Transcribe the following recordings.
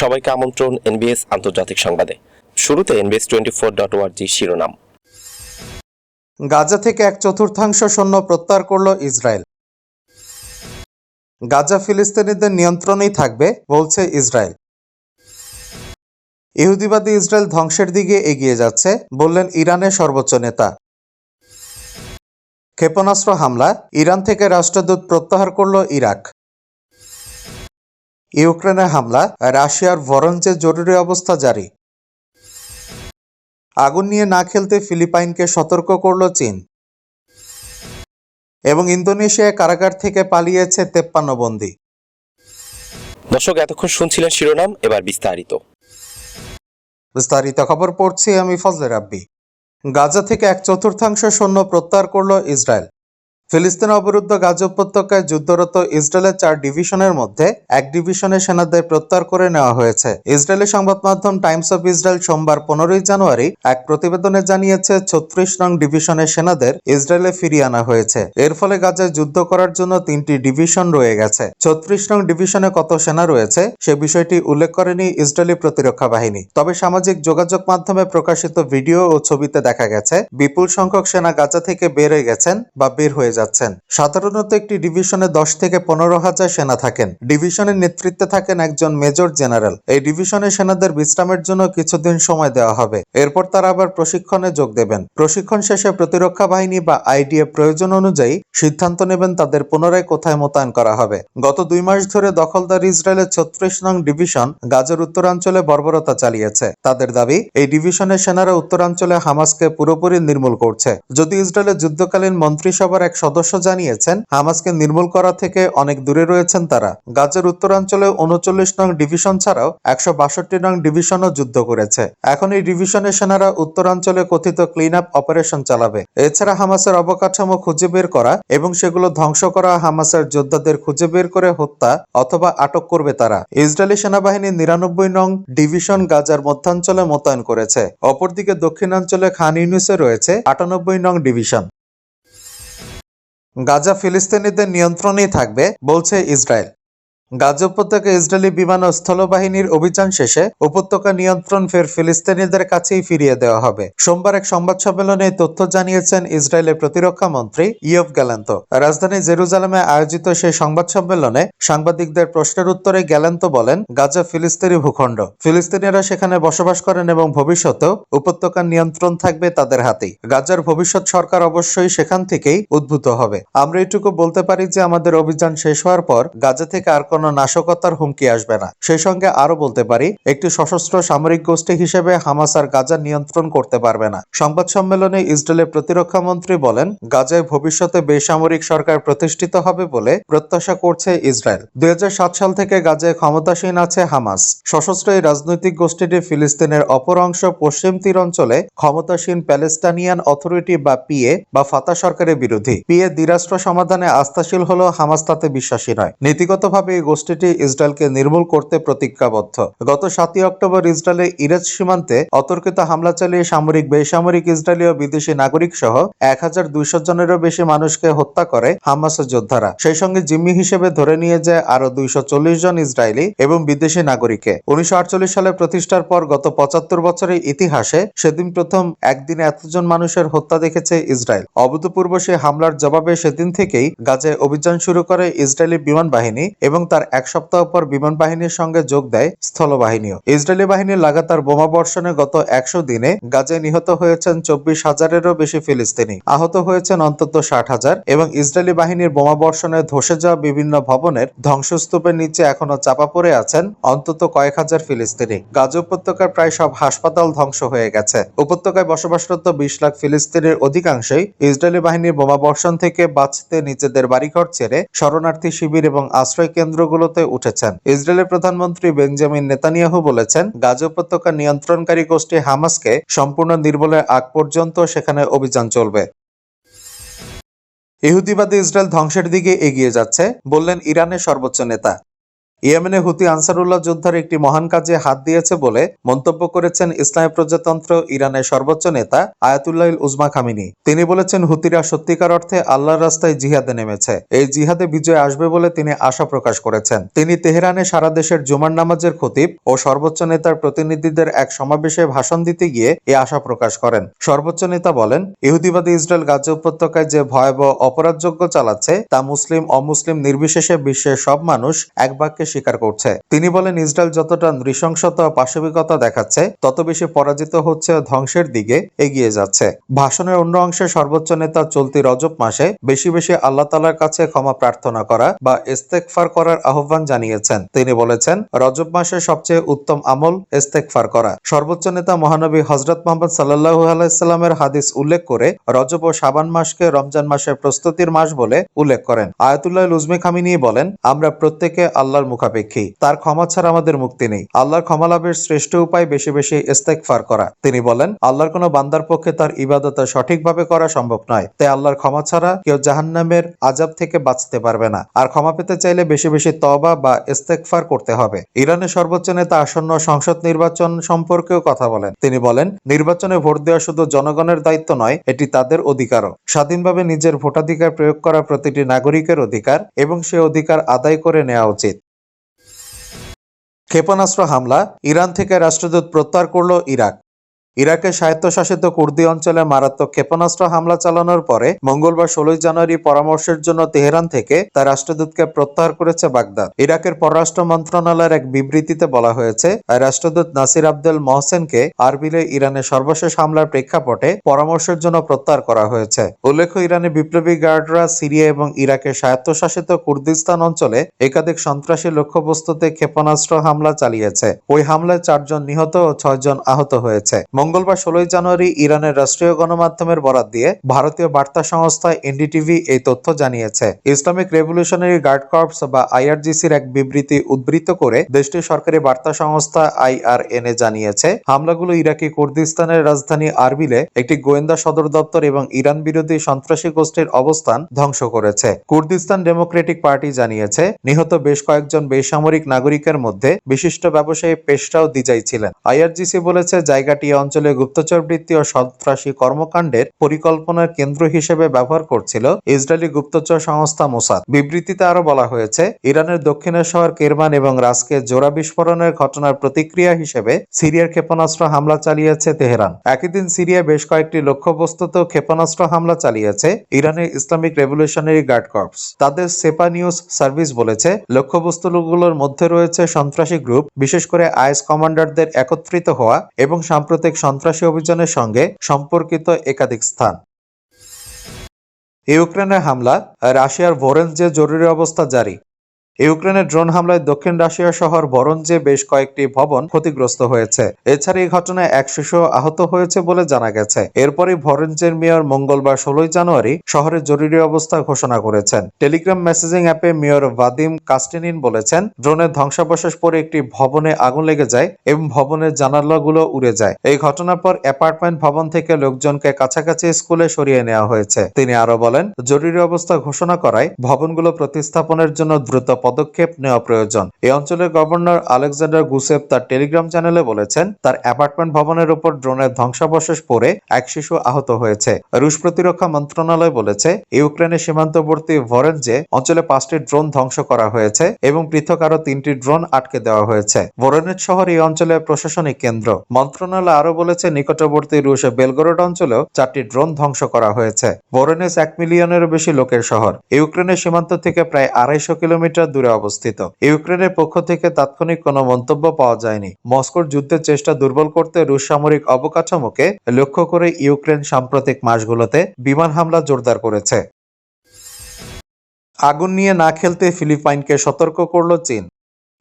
সবাইকে আমন্ত্রণ এনবিএস আন্তর্জাতিক সংবাদে। শুরুতে এনবিএস টোয়েন্টি ফোর ডট ওয়ার্জি শিরোনাম। গাজা থেকে এক চতুর্থাংশ সৈন্য প্রত্যাহার করল ইসরায়েল। গাজা ফিলিস্তিনিদের নিয়ন্ত্রণেই থাকবে, বলছে ইসরায়েল। ইহুদিবাদী ইসরায়েল ধ্বংসের দিকে এগিয়ে যাচ্ছে, বললেন ইরানের সর্বোচ্চ নেতা। ক্ষেপণাস্ত্র হামলা, ইরান থেকে রাষ্ট্রদূত প্রত্যাহার করল ইরাক। ইউক্রেনে হামলা রাশিয়ার ভরঞ্জে জরুরি অবস্থা জারি। আগুন নিয়ে না খেলতে ফিলিপাইনকে সতর্ক করল চীন। এবং ইন্দোনেশিয়ায় কারাগার থেকে পালিয়েছে তেপ্পান্ন বন্দী। দর্শক এতক্ষণ শুনছিলেন শিরোনাম এবার বিস্তারিত। বিস্তারিত খবর পড়ছি আমি ফজলে রাব্বি। গাজা থেকে এক চতুর্থাংশ সৈন্য প্রত্যাহার করল ইসরায়েল। ফিলিস্তিন অবরুদ্ধ গাজা উপত্যকায় যুদ্ধরত ইসরায়েলের চার ডিভিশনের মধ্যে এক ডিভিশনের সেনাদের প্রত্যাহার করে নেওয়া হয়েছে। ইসরায়েলি সংবাদ মাধ্যম টাইমস অফ ইসরায়েল সোমবার পনেরোই জানুয়ারি এক প্রতিবেদনে জানিয়েছে, ছত্রিশ নং ডিভিশনের সেনাদের ইসরায়েলে ফিরিয়ে আনা হয়েছে। এর ফলে গাজায় যুদ্ধ করার জন্য তিনটি ডিভিশন রয়ে গেছে। ছত্রিশ নং ডিভিশনে কত সেনা রয়েছে, সে বিষয়টি উল্লেখ করেনি ইসরায়েলি প্রতিরক্ষা বাহিনী। তবে সামাজিক যোগাযোগ মাধ্যমে প্রকাশিত ভিডিও ও ছবিতে দেখা গেছে, বিপুল সংখ্যক সেনা গাজা থেকে বের হয়ে গেছেন বা বের হয়ে যাচ্ছেন। সাধারণত একটি ডিভিশনে দশ থেকে পনেরো হাজার সেনা থাকেন। ডিভিশনের নেতৃত্বে থাকেন একজন মেজর জেনারেল। এই ডিভিশনের সেনাদের বিশ্রামের জন্য কিছুদিন সময় দেওয়া হবে। এরপর তারা আবার প্রশিক্ষণে যোগ দেবেন। প্রশিক্ষণ শেষে প্রতিরক্ষা বাহিনী বা আইডিএ প্রয়োজন অনুযায়ী সিদ্ধান্ত নেবেন তাদের পুনরায় কোথায় মোতায়েন করা হবে। গত দুই মাস ধরে দখলদার ইসরায়েলের ছত্রিশ নং ডিভিশন গাজার উত্তরাঞ্চলে বর্বরতা চালিয়েছে। তাদের দাবি, এই ডিভিশনের সেনারা উত্তরাঞ্চলে হামাসকে পুরোপুরি নির্মূল করছে। যদি ইসরায়েলের যুদ্ধকালীন মন্ত্রিসভার এক সদস্য জানিয়েছেন, হামাসকে নির্মূল করা থেকে অনেক দূরে রয়েছেন তারা। গাজার উত্তরাঞ্চলে উনচল্লিশ নং ডিভিশন ছাড়াও একশো বাষট্টি নং ডিভিশনও যুদ্ধ করেছে। এখন এই ডিভিশনের সেনারা উত্তরাঞ্চলে কথিত ক্লিন আপ অপারেশন চালাবে। এছাড়া হামাসের অবকাঠামো খুঁজে বের করা এবং সেগুলো ধ্বংস করা হামাসের যোদ্ধাদের খুঁজে বের করে হত্যা অথবা আটক করবে তারা। ইসরায়েলি সেনাবাহিনী নিরানব্বই নং ডিভিশন গাজার মধ্যাঞ্চলে মোতায়েন করেছে। অপরদিকে দক্ষিণাঞ্চলে খান ইউনিসে রয়েছে আটানব্বই নং ডিভিশন। গাজা ফিলিস্তিনিদের নিয়ন্ত্রণেই থাকবে বলছে ইসরায়েল। গাজা উপত্যকা ইসরায়েলি বিমান ও স্থলবাহিনীর অভিযান শেষে উপত্যকা নিয়ন্ত্রণ ফের ফিলিস্তিনিদের কাছেই ফিরিয়ে দেওয়া হবে। সোমবার এক সংবাদ সম্মেলনে তথ্য জানিয়েছেন ইসরায়েলের প্রতিরক্ষা মন্ত্রী ইয়ব গ্যালান্ত। রাজধানী জেরুজালেমে আয়োজিত সেই সংবাদ সম্মেলনে সাংবাদিকদের প্রশ্নের উত্তরে গ্যালান্ত বলেন, গাজা ফিলিস্তিনি ভূখণ্ড। ফিলিস্তিনিরা সেখানে বসবাস করেন এবং ভবিষ্যতেও উপত্যকার নিয়ন্ত্রণ থাকবে তাদের হাতেই। গাজার ভবিষ্যৎ সরকার অবশ্যই সেখান থেকেই উদ্ভূত হবে। আমরা এটুকু বলতে পারি যে আমাদের অভিযান শেষ হওয়ার পর গাজা থেকে আর কোনো নাশকতার হুমকি আসবে না। সেই সঙ্গে আরও বলতে পারি, একটি সশস্ত্র সামরিক গোষ্ঠী হিসেবে হামাস আর গাজা নিয়ন্ত্রণ করতে পারবে না। সংবাদ সম্মেলনে ইসরায়েলের প্রতিরক্ষা মন্ত্রী বলেন, গাজায় ভবিষ্যতে বেসামরিক সরকার প্রতিষ্ঠিত হবে বলে প্রত্যাশা করছে ইসরায়েল। দুই সাল থেকে গাজায় ক্ষমতাসীন আছে হামাস। সশস্ত্র এই রাজনৈতিক গোষ্ঠীটি ফিলিস্তিনের অপর অংশ পশ্চিম তীর অঞ্চলে ক্ষমতাসীন প্যালেস্টানিয়ান অথরিটি বা পিএ বা ফাতা সরকারের বিরোধী। পিএ দ্বিরাষ্ট্র সমাধানে আস্থাশীল হলেও হামাস তাতে বিশ্বাসী নয়। নীতিগতভাবে এই গোষ্ঠীটি ইসরায়েলকে নির্মূল করতে প্রতিজ্ঞাবদ্ধ। গত সাতই অক্টোবর ইসরায়েলের ইরাজ সীমান্তে অতর্কিত হামলা চালিয়ে সামরিক, বেসামরিক ইসরায়েলি ও বিদেশি নাগরিক সহ এক হাজার দুইশো জনেরও বেশি মানুষকে হত্যা করে হামাসের যোদ্ধারা। সেই সঙ্গে জিম্মি হিসেবে ধরে নিয়ে যায় আরও দুইশো চল্লিশ জন ইসরায়েলি এবং বিদেশি নাগরিককে। উনিশশো আটচল্লিশ সালে প্রতিষ্ঠার পর গত পঁচাত্তর বছরের ইতিহাসে সেদিন প্রথম একদিনে এতজন মানুষের হত্যা দেখেছে ইসরায়েল। অভূতপূর্ব সে হামলার জবাবে সেদিন থেকেই গাজায় অভিযান শুরু করে ইসরায়েলি বিমান বাহিনী এবং তার এক সপ্তাহ পর বিমান বাহিনীর সঙ্গে যোগ দেয় স্থলবাহিনীও। ইসরায়েলি বাহিনীর লাগাতার বোমা বর্ষণে গত একশো দিনে গাজায় নিহত হয়েছেন চব্বিশ হাজারেরও বেশি ফিলিস্তিনি। আহত হয়েছেন অন্তত ষাট হাজার এবং ইসরায়েলি বাহিনীর বোমা বর্ষণে ধসে যাওয়া বিভিন্ন ভবনের ধ্বংসস্তূপের নিচে এখনও চাপা পড়ে আছেন অন্তত কয়েক হাজার ফিলিস্তিনি। গাজা উপত্যকার প্রায় সব হাসপাতাল ধ্বংস হয়ে গেছে। উপত্যকায় বসবাসরত বিশ লাখ ফিলিস্তিনের অধিকাংশই ইসরায়েলি বাহিনীর বোমা বর্ষণ থেকে বাঁচতে নিজেদের বাড়িঘর ছেড়ে শরণার্থী শিবির এবং আশ্রয় কেন্দ্রগুলোতে উঠেছেন। ইসরায়েলের প্রধানমন্ত্রী বেঞ্জামিন নেতানিয়াহু বলেছেন, গাজ উপত্যকা নিয়ন্ত্রণকারী গোষ্ঠী হামাসকে সম্পূর্ণ নির্মূলের আগ পর্যন্ত সেখানে অভিযান চলবে। ইহুদিবাদী ইসরায়েল ধ্বংসের দিকে এগিয়ে যাচ্ছে, বললেন ইরানের সর্বোচ্চ নেতা। ইয়েমেনে হুতি আনসারুল্লাহ যোদ্ধার একটি মহান কাজে হাত দিয়েছে বলে মন্তব্য করেছেন ইসলামী প্রজাতন্ত্র ইরানের সর্বোচ্চ নেতা আয়াতুল্লাহ উজমা খামিনি। তিনি বলেছেন, হুতিরা সত্যিকার অর্থে আল্লাহর রাস্তায় জিহাদে নেমেছে। এই জিহাদে বিজয় আসবে বলে তিনি আশা প্রকাশ করেছেন। তিনি তেহরানে সারা দেশের জুমার নামাজের খতিব ও সর্বোচ্চ নেতার প্রতিনিধিদের এক সমাবেশে ভাষণ দিতে গিয়ে এ আশা প্রকাশ করেন। সর্বোচ্চ নেতা বলেন, ইহুদিবাদী ইসরায়েল গাজা উপত্যকায় যে ভয়াবহ অপরাধযোগ্য চালাচ্ছে, তা মুসলিম অমুসলিম নির্বিশেষে বিশ্বের সব মানুষ এক বাক্যে স্বীকার করছে। তিনি বলেন, ইসরায়েল যতটা নৃশংসতা পাশবিকতা দেখাচ্ছে, তত বেশি পরাজিত হচ্ছে ধ্বংসের দিকে এগিয়ে যাচ্ছে। ভাষণের অন্য অংশে সর্বোচ্চ নেতা চলতি রজব মাসে বেশি বেশি আল্লাহ তালার কাছে ক্ষমা প্রার্থনা করা বা ইস্তেকফার করার আহ্বান জানিয়েছেন। তিনি বলেছেন, রজব মাসে সবচেয়ে উত্তম আমল ইস্তেকফার করা। সর্বোচ্চ নেতা মহানবী হজরত মোহাম্মদ সাল্লাহু আলাইসাল্লামের হাদিস উল্লেখ করে রজব ও সাবান মাসকে রমজান মাসের প্রস্তুতির মাস বলে উল্লেখ করেন। আয়াতুল্লাহ লুজমি খামিনি বলেন, আমরা প্রত্যেকে আল্লাহর মুখাপেক্ষী। তার ক্ষমা ছাড়া আমাদের মুক্তি নেই। আল্লাহর ক্ষমা লাভের শ্রেষ্ঠ উপায় বেশি বেশি ইস্তেকফার করা। তিনি বলেন, আল্লাহর কোনো বান্দার পক্ষে তার ইবাদত সঠিকভাবে করা সম্ভব নয়। তাই আল্লাহর ক্ষমা ছাড়া কেউ জাহান্নামের আজাব থেকে বাঁচতে পারবে না। আর ক্ষমা পেতে চাইলে বেশি বেশি তবা বা ইস্তেকফার করতে হবে। ইরানের সর্বোচ্চ নেতা আসন্ন সংসদ নির্বাচন সম্পর্কেও কথা বলেন। তিনি বলেন, নির্বাচনে ভোট দেওয়া শুধু জনগণের দায়িত্ব নয়, এটি তাদের অধিকারও। স্বাধীনভাবে নিজের ভোটাধিকার প্রয়োগ করা প্রতিটি নাগরিকের অধিকার এবং সে অধিকার আদায় করে নেওয়া উচিত। ক্ষেপণাস্ত্র হামলা ইরান থেকে রাষ্ট্রদূত প্রত্যাহার করল ইরাক। ইরাকের স্বায়ত্তশাসিত কুর্দি অঞ্চলে মারাত্মক ক্ষেপণাস্ত্র হামলা চালানোর পরে মঙ্গলবার ষোলোই জানুয়ারি পরামর্শের জন্য তেহরান থেকে তার রাষ্ট্রদূতকে প্রত্যাহার করেছে বাগদাদ। ইরাকের পররাষ্ট্র মন্ত্রণালয়ের এক বিবৃতিতে বলা হয়েছে রাষ্ট্রদূত নাসির আব্দুল মহসেনকে আরবিলে ইরানের সর্বশেষ হামলার প্রেক্ষাপটে পরামর্শের জন্য প্রত্যাহার করা হয়েছে। উল্লেখ্য ইরানের বিপ্লবী গার্ডরা সিরিয়া এবং ইরাকের স্বায়ত্তশাসিত কুর্দিস্তান অঞ্চলে একাধিক সন্ত্রাসী লক্ষ্যবস্তুতে ক্ষেপণাস্ত্র হামলা চালিয়েছে। ওই হামলায় চারজন নিহত ও ছয়জন আহত হয়েছে। মঙ্গলবার ষোলোই জানুয়ারি ইরানের রাষ্ট্রীয় গণমাধ্যমের বরাত দিয়ে ভারতীয় বার্তা সংস্থা এনডিটিভি এই তথ্য জানিয়েছে। ইসলামিক রেভলিউশনারি গার্ড কর্পস বা আইআরজিসির এক বিবৃতি উদ্ধৃত করে দেশটির সরকারি বার্তা সংস্থা আইআরএনএ জানিয়েছে, হামলাগুলো ইরাকি কুর্দিস্তানের রাজধানী আরবিলে একটি গোয়েন্দা সদর দপ্তর এবং ইরান বিরোধী সন্ত্রাসী গোষ্ঠীর অবস্থান ধ্বংস করেছে। কুর্দিস্তান ডেমোক্রেটিক পার্টি জানিয়েছে, নিহত বেশ কয়েকজন বেসামরিক নাগরিকের মধ্যে বিশিষ্ট ব্যবসায়ী পেশরাও দিজাই ছিলেন। আইআরজিসি বলেছে, জায়গাটি এই অঞ্চলে গুপ্তচর বৃত্তি ও সন্ত্রাসী কর্মকাণ্ডের পরিকল্পনার কেন্দ্র হিসেবে ব্যবহার করছিল ইসরায়েলি গুপ্তচর সংস্থা মোসাদ। বিবৃতিতে আরও বলা হয়েছে, ইরানের দক্ষিণের শহর কেরমান এবং রাস্কে জোড়া বিস্ফোরণের ঘটনার প্রতিক্রিয়া হিসেবে সিরিয়ার ক্ষেপণাস্ত্র হামলা চালিয়েছে তেহরান। একই দিন সিরিয়ায় বেশ কয়েকটি লক্ষ্যবস্তুতেও ক্ষেপণাস্ত্র হামলা চালিয়েছে ইরানের ইসলামিক রেভলিউশনারি গার্ড কর্পস। তাদের সেপা নিউজ সার্ভিস বলেছে, লক্ষ্যবস্তুগুলোর মধ্যে রয়েছে সন্ত্রাসী গ্রুপ, বিশেষ করে আইএস কমান্ডারদের একত্রিত হওয়া এবং সাম্প্রতিক সন্ত্রাসী অভিযানের সঙ্গে সম্পর্কিত একাধিক স্থান। ইউক্রেনের হামলা রাশিয়ার ভোরেন্সে জরুরি অবস্থা জারি। ইউক্রেনের ড্রোন হামলায় দক্ষিণ রাশিয়া শহর বরঞ্জে বেশ কয়েকটি ভবন ক্ষতিগ্রস্ত হয়েছে। এছাড়া এই ঘটনায় এক শিশু আহত হয়েছে বলে জানা গেছে। এরপরই ভরেঞ্জের মেয়র মঙ্গলবার ষোলোই জানুয়ারি শহরে জরুরি অবস্থা ঘোষণা করেছেন। টেলিগ্রাম মেসেজিং অ্যাপে মেয়র ভাদিম কাস্টিনিন বলেছেন, ড্রোনের ধ্বংসাবশেষ পরে একটি ভবনে আগুন লেগে যায় এবং ভবনের জানালাগুলো উড়ে যায়। এই ঘটনার পর অ্যাপার্টমেন্ট ভবন থেকে লোকজনকে কাছাকাছি স্কুলে সরিয়ে নেওয়া হয়েছে। তিনি আরও বলেন, জরুরি অবস্থা ঘোষণা করায় ভবনগুলো প্রতিস্থাপনের জন্য দ্রুত পদক্ষেপ নেওয়া প্রয়োজন। এই অঞ্চলের গভর্নর আলেকজান্ডার গুসেভ তার টেলিগ্রাম চ্যানেলে বলেছেন, তার অ্যাপার্টমেন্ট ভবনের উপর ড্রোনের ধ্বংসাবশেষ পড়ে এক শিশু আহত হয়েছে। রুশ প্রতিরক্ষা মন্ত্রণালয় বলেছে ইউক্রেনের সীমান্তবর্তী ভরেনজে অঞ্চলে পাঁচটি ড্রোন ধ্বংস করা হয়েছে এবং পৃথক আরও তিনটি ড্রোন আটকে দেওয়া হয়েছে। ভোরনেজ শহর এই অঞ্চলের প্রশাসনিক কেন্দ্র। মন্ত্রণালয় আরও বলেছে, নিকটবর্তী রুশ বেলগরোড অঞ্চলেও চারটি ড্রোন ধ্বংস করা হয়েছে। ভোরনেজ এক মিলিয়নেরও বেশি লোকের শহর। ইউক্রেনের সীমান্ত থেকে প্রায় আড়াইশো কিলোমিটার দূরে অবস্থিত। ইউক্রেনের পক্ষ থেকে তাৎক্ষণিক কোনো মন্তব্য পাওয়া যায়নি। মস্কোর যুদ্ধের চেষ্টা দুর্বল করতে রুশ সামরিক অবকাঠামোকে লক্ষ্য করে ইউক্রেন সাম্প্রতিক মাসগুলোতে বিমান হামলা জোরদার করেছে। আগুন নিয়ে না খেলতে ফিলিপাইনকে সতর্ক করল চীন।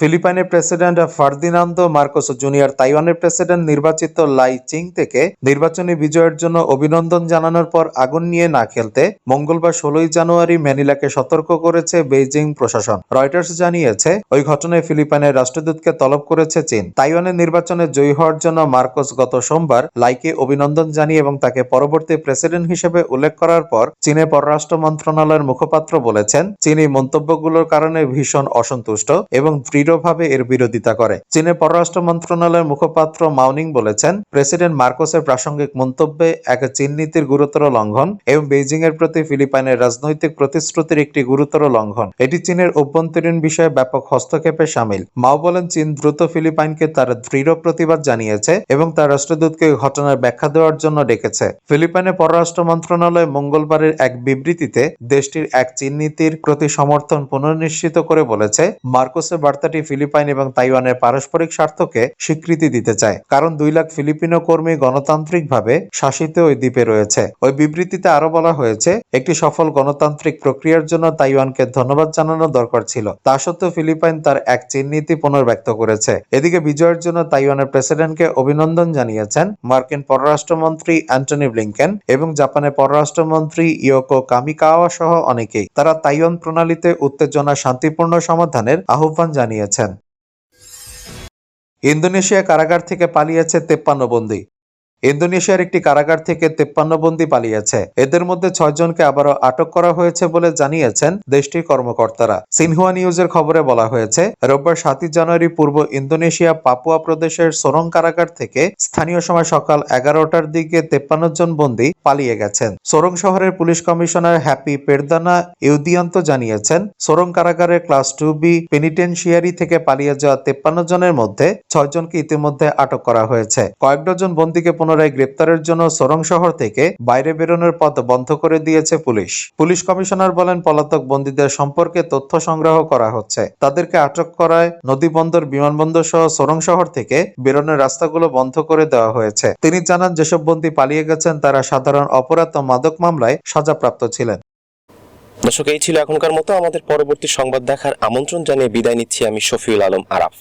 ফিলিপাইনের প্রেসিডেন্ট ফার্দিনান্দো মার্কোস জুনিয়র তাইওয়ানের প্রেসিডেন্ট নির্বাচিত লাই চিং থেকে নির্বাচনী বিজয়ের জন্য অভিনন্দন জানানোর পর আগুন নিয়ে না খেলতে মঙ্গলবার ষোলোই জানুয়ারি ম্যানিলাকে সতর্ক করেছে বেইজিং প্রশাসন। রয়টার্স জানিয়েছে, ওই ঘটনায় ফিলিপাইনের রাষ্ট্রদূতকে তলব করেছে চীন। তাইওয়ানের নির্বাচনে জয়ী হওয়ার জন্য মার্কোস গত সোমবার লাইকে অভিনন্দন জানিয়ে এবং তাকে পরবর্তী প্রেসিডেন্ট হিসেবে উল্লেখ করার পর চীনের পররাষ্ট্র মন্ত্রণালয়ের মুখপাত্র বলেছেন, চীন এই মন্তব্যগুলোর কারণে ভীষণ অসন্তুষ্ট এবং দৃঢ়ভাবে এর বিরোধিতা করে। চীনের পররাষ্ট্র মন্ত্রণালয়ের মুখপাত্র মাউনিং বলেছেন, প্রেসিডেন্ট মার্কোসের প্রাসঙ্গিক মন্তব্যে এক চীন নীতির গুরুতর লঙ্ঘন এবং বেইজিং এর প্রতি ফিলিপাইনের রাজনৈতিক প্রতিশ্রুতির একটি গুরুতর লঙ্ঘন। এটি চীনের অভ্যন্তরীণ বিষয়ে ব্যাপক হস্তক্ষেপে সামিল। মাও বলেন, চীন দ্রুত ফিলিপাইনকে তার দৃঢ় প্রতিবাদ জানিয়েছে এবং তার রাষ্ট্রদূতকে ঘটনার ব্যাখ্যা দেওয়ার জন্য ডেকেছে। ফিলিপাইনের পররাষ্ট্র মন্ত্রণালয় মঙ্গলবারের এক বিবৃতিতে দেশটির এক চীন নীতির প্রতি সমর্থন পুনর্নিশ্চিত করে বলেছে। মার্কোসের বার্তাটি ফিলিপাইন এবং তাইওয়ানের পারস্পরিক স্বার্থকে স্বীকৃতি দিতে চায়। কারণ দুই লাখ ফিলিপিনো কর্মী গণতান্ত্রিকভাবে শাসিত ওই দ্বীপে রয়েছে। ওই বিবৃতিতে আরও বলা হয়েছে, একটি সফল গণতান্ত্রিক প্রক্রিয়ার জন্য তাইওয়ানকে ধন্যবাদ জানানো দরকার ছিল। তা সত্ত্বেও ফিলিপাইন তার এক চীন নীতি পুনর্ব্যক্ত করেছে। এদিকে বিজয়ের জন্য তাইওয়ানের প্রেসিডেন্টকে অভিনন্দন জানিয়েছেন মার্কিন পররাষ্ট্রমন্ত্রী অ্যান্টনি ব্লিংকেন এবং জাপানের পররাষ্ট্রমন্ত্রী ইয়োকো কামিকাওয়া সহ অনেকেই। তারা তাইওয়ান প্রণালীতে উত্তেজনা, শান্তিপূর্ণ সমাধানের আহ্বান জানিয়েছেন ইন্দোনেশিয়া কারাগার থেকে পালিয়েছে তেপ্পান্ন বন্দী। ইন্দোনেশিয়ার একটি কারাগার থেকে তেপ্পান্ন বন্দী পালিয়েছে। এদের মধ্যে ছয় জনকে আবারও আটক করা হয়েছে বলে জানিয়েছেন দেশটির কর্মকর্তারা। সিনহুয়া নিউজের খবরে বলা হয়েছে, রোববার সাতই জানুয়ারি পূর্ব ইন্দোনেশিয়া পাপুয়া প্রদেশের সোরং কারাগার থেকে স্থানীয় সময় সকাল এগারোটার দিকে তেপ্পান্ন জন বন্দী পালিয়ে গেছেন। সোরং শহরের police commissioner Happy Perdana Yudianto জানিয়েছেন, সোরং কারাগারের ক্লাস টু বি পেনিটেনশিয়ারি থেকে পালিয়ে যাওয়া তেপ্পান্ন জনের মধ্যে ছয় জনকে ইতিমধ্যে আটক করা হয়েছে। কয়েক ডজন বন্দীকে পুনরায় গ্রেপ্তারের জন্য সোরং শহর থেকে বাইরে বেরোনোর পথ বন্ধ করে দিয়েছে পুলিশ। পুলিশ কমিশনার বলেন, পলাতক বন্দীদের সম্পর্কে তথ্য সংগ্রহ করা হচ্ছে। তাদেরকে আটক করায় নদী বন্দর বিমানবন্দর সহ সোরং শহর থেকে বেরোনোর রাস্তাগুলো বন্ধ করে দেওয়া হয়েছে। তিনি জানান, যেসব বন্দী পালিয়ে গেছেন, তারা সাধারণ অপরাধ ও মাদক মামলায় সাজাপ্রাপ্ত ছিলেন। দর্শক, এই ছিল এখনকার মতো। আমাদের পরবর্তী সংবাদ দেখার আমন্ত্রণ জানিয়ে বিদায় নিচ্ছি আমি শফিউল আলম আরাফ।